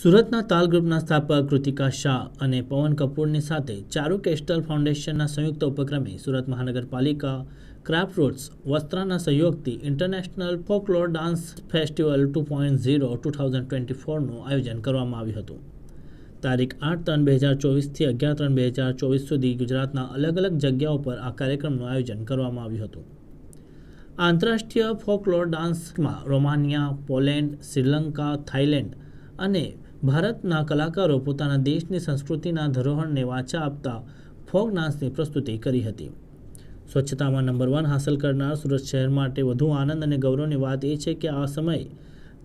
સુરતના તાલ ગ્રુપના સ્થાપક કૃતિકા શાહ અને પવન કપૂરની સાથે ચારુ કેસ્ટલ ફાઉન્ડેશનના સંયુક્ત ઉપક્રમે સુરત મહાનગરપાલિકા ક્રાફ્ટ રોડ્સ વસ્ત્રાના સહયોગથી international folklore dance festival two point zero two thousand twenty ફોરનું આયોજન કરવામાં આવ્યું હતું. તારીખ આઠ ત્રણ બે હજાર ચોવીસથી અગિયાર ત્રણ બે હજાર ચોવીસ સુધી ગુજરાતના અલગ અલગ જગ્યાઓ પર આ કાર્યક્રમનું આયોજન કરવામાં આવ્યું હતું. આંતરરાષ્ટ્રીય ફોકલોર ડાન્સમાં રોમાનિયા, પોલેન્ડ, શ્રીલંકા, થાઇલેન્ડ અને ભારતના કલાકારો પોતાના દેશની સંસ્કૃતિના ધરોહરને વાચા આપતા ફોક ડાન્સની પ્રસ્તુતિ કરી હતી. સ્વચ્છતામાં નંબર વન હાંસલ કરનાર સુરત શહેર માટે વધુ આનંદ અને ગૌરવની વાત એ છે કે આ સમયે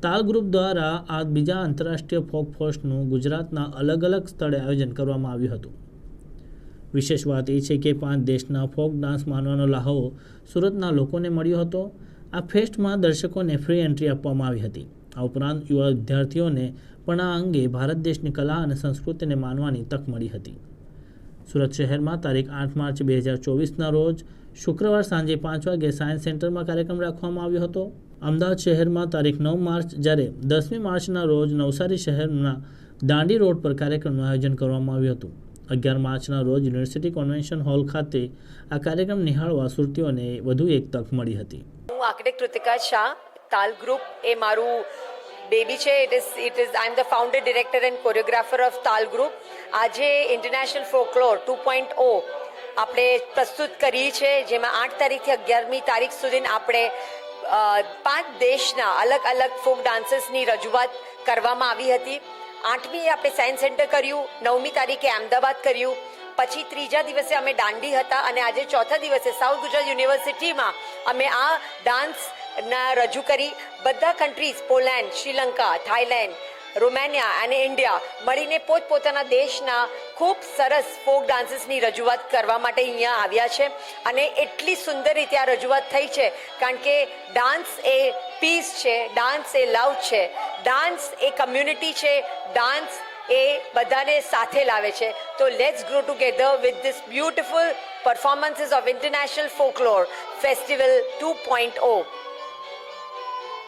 તાલ ગ્રુપ દ્વારા આ બીજા આંતરરાષ્ટ્રીય ફોક ફોસ્ટનું ગુજરાતના અલગ અલગ સ્થળે આયોજન કરવામાં આવ્યું હતું. વિશેષ વાત એ છે કે પાંચ દેશના ફોક ડાન્સ માનવાનો લાહો સુરતના લોકોને મળ્યો હતો. આ ફેસ્ટમાં દર્શકોને ફ્રી એન્ટ્રી આપવામાં આવી હતી. આ ઉપરાંત યુવા વિદ્યાર્થીઓને પણ આ અંગે ભારત દેશની કલા અને સંસ્કૃતિને માનવાની તક મળી હતી. સુરત શહેરમાં તારીખ આઠ માર્ચ બે હજાર ચોવીસના રોજ શુક્રવાર સાંજે પાંચ વાગે સાયન્સ સેન્ટરમાં કાર્યક્રમ રાખવામાં આવ્યો હતો. અમદાવાદ શહેરમાં તારીખ નવ માર્ચ જ્યારે દસમી માર્ચના રોજ નવસારી શહેરના દાંડી રોડ પર કાર્યક્રમનું આયોજન કરવામાં આવ્યું હતું. અગિયાર માર્ચના રોજ યુનિવર્સિટી કોન્વેન્શન હોલ ખાતે આ કાર્યક્રમ નિહાળવા સુરતીઓને વધુ એક તક મળી હતી. હું આર્કિટેક્ટ કૃતિકા શાહ, તાલ ગ્રુપ એ મારું બેબી છે. It is it is I am the founder director and choreographer of Taal group આજે international folklore two point o આપણે પ્રસ્તુત કરી છે જેમાં આઠ તારીખથી અગિયારમી તારીખ સુધી આપણે પાંચ દેશના અલગ અલગ ફોક ડાન્સર્સની રજૂઆત કરવામાં આવી હતી. આઠમી આપણે સાયન્સ સેન્ટર કર્યું, નવમી તારીખે અમદાવાદ કર્યું. પછી ત્રીજા દિવસે અમે દાંડી હતા અને આજે ચોથા દિવસે સાઉથ ગુજરાત યુનિવર્સિટીમાં અમે આ ડાન્સના રજૂ કરી બધા countries Poland Sri Lanka Thailand Romania અને ઇન્ડિયા મળીને પોતપોતાના દેશના ખૂબ સરસ ફોક ડાન્સીસની રજૂઆત કરવા માટે અહીંયા આવ્યા છે. અને એટલી સુંદર રીતે આ રજૂઆત થઈ છે, કારણ કે ડાન્સ એ પીસ છે ડાન્સ એ લવ છે ડાન્સ એ કમ્યુનિટી છે ડાન્સ એ બધાને સાથે લાવે છે. તો let's grow together with this beautiful performances of international folklore festival two point o